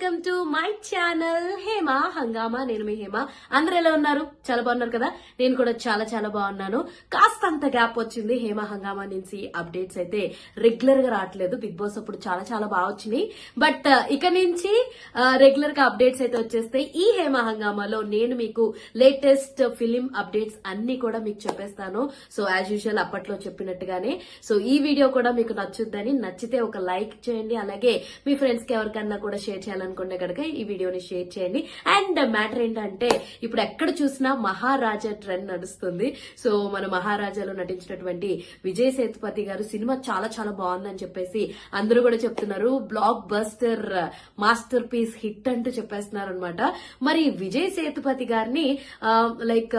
Welcome to my channel Hema Hungama. నేను మీ హేమ. అందరు ఎలా ఉన్నారు? చాలా బాగున్నారు కదా? నేను కూడా చాలా చాలా బాగున్నాను. కాస్త అంత గ్యాప్ వచ్చింది హేమ హంగామా నుంచి అప్డేట్స్ అయితే. రెగ్యులర్గా రావట్లేదు. బిగ్ బాస్ అప్పుడు చాలా చాలా బాగా వచ్చినాయి. బట్ uh, ఇక నుంచి uh, రెగ్యులర్గా అప్డేట్స్ అయితే వచ్చేస్తాయి. ఈ హేమ హంగామాలో నేను మీకు లేటెస్ట్ ఫిలిం అప్డేట్స్ అన్ని కూడా మీకు చెప్పేస్తాను. సో యాజ్ యూజువల్ అప్పట్లో చెప్పినట్టుగానే. సో ఈ వీడియో కూడా మీకు నచ్చుద్దని నచ్చితే ఒక లైక్ చేయండి. అలాగే మీ ఫ్రెండ్స్కి ఎవరికన్నా కూడా షేర్ చేయాలని అనుకుంటే కనుక ఈ వీడియోని షేర్ చేయండి. అండ్ మ్యాటర్ ఏంటంటే ఇప్పుడు ఎక్కడ చూసినా మహారాజా ట్రెండ్ నడుస్తుంది. సో మన మహారాజాలో నటించినటువంటి విజయ్ సేతుపతి గారు సినిమా చాలా చాలా బాగుందని చెప్పేసి అందరూ కూడా చెప్తున్నారు. Blockbuster masterpiece hit అంటూ చెప్పేస్తున్నారు అనమాట మరి విజయ్ సేతుపతి గారిని లైక్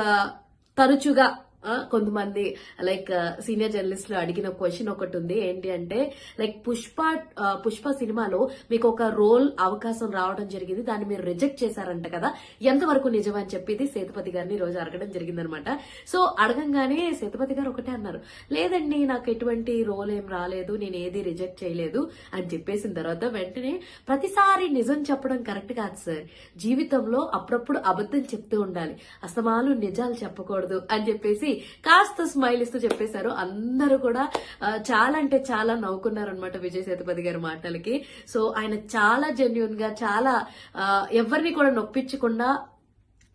తరచుగా కొంతమంది లైక్ సీనియర్ జర్నలిస్టులు అడిగిన క్వశ్చన్ ఒకటి ఉంది. ఏంటి అంటే లైక్ పుష్ప పుష్ప సినిమాలో మీకు ఒక రోల్ అవకాశం రావడం జరిగింది. దాన్ని మీరు రిజెక్ట్ చేశారంట కదా. ఎంతవరకు నిజం అని చెప్పి ఇది సేతుపతి గారిని రోజు అడగడం జరిగిందనమాట. సో అడగంగానే సేతుపతి గారు ఒకటే అన్నారు. లేదండి నాకు ఎటువంటి రోల్ ఏం రాలేదు. నేను ఏది రిజెక్ట్ చేయలేదు. అని చెప్పేసిన తర్వాత వెంటనే ప్రతిసారి నిజం చెప్పడం కరెక్ట్ కాదు సార్. జీవితంలో అప్పుడప్పుడు అబద్ధం చెప్తూ ఉండాలి. అసమాలు నిజాలు చెప్పకూడదు. అని చెప్పేసి కాస్త స్మైల్ ఇస్తూ చెప్పేశారు. అందరూ కూడా చాలా అంటే చాలా నవ్వుకున్నారు అనమాట విజయ్ సేతుపతి గారి మాటలకి. సో ఆయన చాలా జెన్యున్గా చాలా ఎవరిని కూడా నొప్పించకుండా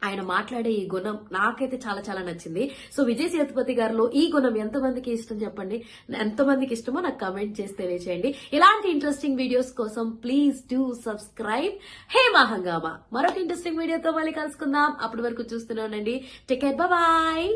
ఆయన మాట్లాడే ఈ గుణం నాకైతే చాలా చాలా నచ్చింది. సో విజయ్ సేతుపతి గారిలో ఈ గుణం ఎంతమందికి ఇష్టం చెప్పండి? ఎంతమందికి ఇష్టమో నాకు కమెంట్ చేసి తెలియచేయండి. ఇలాంటి ఇంట్రెస్టింగ్ వీడియోస్ కోసం please do subscribe Hema Hungama మరొక ఇంట్రెస్టింగ్ వీడియోతో మళ్ళీ కలుసుకుందాం. అప్పటి వరకు చూస్తూనే ఉండండి. Take care bye